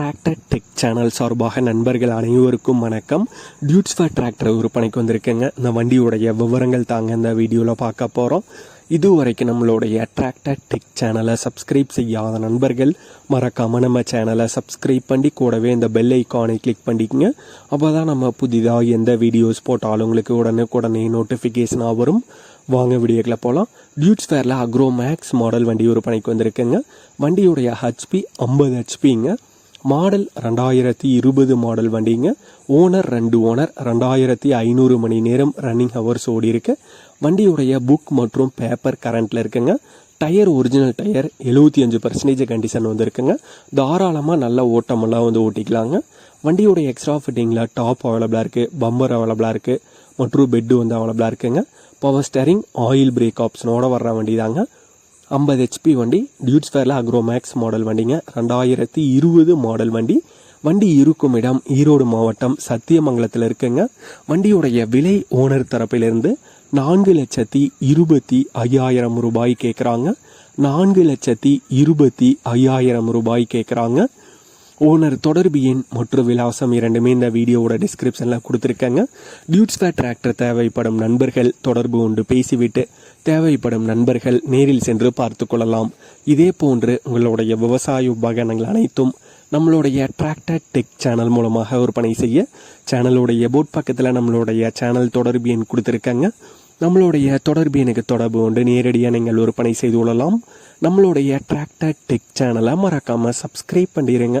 Tractor tech channel சார்பாக நண்பர்கள் அனைவருக்கும் வணக்கம். டியூட்ஸ் ஃபார் டிராக்டர் விற்பனைக்கு வந்திருக்கேங்க. இந்த வண்டியுடைய விவரங்கள் தாங்க இந்த வீடியோவில் பார்க்க போகிறோம் இதுவரைக்கும் நம்மளுடைய டிராக்டர் டெக் சேனலை சப்ஸ்கிரைப் செய்யாத நண்பர்கள் மறக்காமல் நம்ம சேனலை சப்ஸ்கிரைப் பண்ணி கூடவே இந்த பெல் ஐக்கானை கிளிக் பண்ணிக்கோங்க. அப்போ தான் நம்ம புதிதாக எந்த வீடியோஸ் போட்டாலும் உங்களுக்கு உடனே உடனே நோட்டிஃபிகேஷனாக வரும். வாங்க வீடியோக்களை போகலாம் டியூட்ஸ் ஃபேரில் அக்ரோ மேக்ஸ் மாடல் வண்டி விற்பனைக்கு வந்திருக்குங்க. வண்டியுடைய ஹெச்பி ஐம்பது ஹெச்பிங்க மாடல் ரெண்டாயிரத்தி இருபது மாடல் வண்டிங்க. ஓனர் ரெண்டு ஓனர் ரெண்டாயிரத்தி ஐநூறு மணி நேரம் ரன்னிங் ஹவர்ஸ் ஓடி இருக்கு. வண்டியுடைய புக் மற்றும் பேப்பர் கரண்ட்டில் இருக்குங்க. டயர் ஒரிஜினல் டயர் எழுபத்தி அஞ்சு பர்சன்டேஜ் கண்டிஷன் வந்துருக்குங்க. தாராளமாக நல்ல ஓட்டமெல்லாம் வந்து ஓட்டிக்கலாங்க. வண்டியோடைய எக்ஸ்ட்ரா ஃபிட்டிங்கில் டாப் அவைலபிளாக இருக்குது பம்பர் அவைலபிளாக இருக்குது மற்றும் பெட்டு வந்து அவைலபிளாக இருக்குங்க. பவர் ஸ்டேரிங் ஆயில் பிரேக் ஆப்ஷனோட வர்ற வண்டி தாங்க ஐம்பது ஹெச்பி வண்டி டியூட்ஸ் ஃபேரில் அக்ரோ மேக்ஸ் மாடல் வண்டிங்க ரெண்டாயிரத்தி இருபது மாடல் வண்டி. வண்டி இருக்கும் இடம் ஈரோடு மாவட்டம் சத்தியமங்கலத்தில் இருக்குங்க. வண்டியுடைய விலை ஓனர் தரப்பிலிருந்து நான்கு லட்சத்தி இருபத்தி ஐயாயிரம் ரூபாய் கேட்குறாங்க நான்கு லட்சத்தி இருபத்தி ஐயாயிரம் ரூபாய் கேட்குறாங்க ஓனர் தொடர்பு எண் மற்றும் விலாசம் இரண்டுமே இந்த வீடியோவோட டிஸ்கிரிப்ஷனில் கொடுத்துருக்காங்க. டியூட்ஸ்பேட் டிராக்டர் தேவைப்படும் நண்பர்கள் தொடர்பு கொண்டு பேசிவிட்டு தேவைப்படும் நண்பர்கள் நேரில் சென்று பார்த்து கொள்ளலாம். இதே போன்று உங்களுடைய விவசாய உபகரணங்கள் அனைத்தும் நம்மளுடைய டிராக்டர் டெக் சேனல் மூலமாக விற்பனை செய்ய சேனலுடைய போட் பக்கத்தில் நம்மளுடைய சேனல் தொடர்பு எண் கொடுத்துருக்காங்க. நம்மளுடைய தொடர்பு எனக்கு தொடர்பு கொண்டு நேரடியாக நீங்கள் விற்பனை செய்து கொள்ளலாம். நம்மளுடைய டிராக்டர் டெக் சேனலை மறக்காமல் சப்ஸ்கிரைப் பண்ணிடுங்க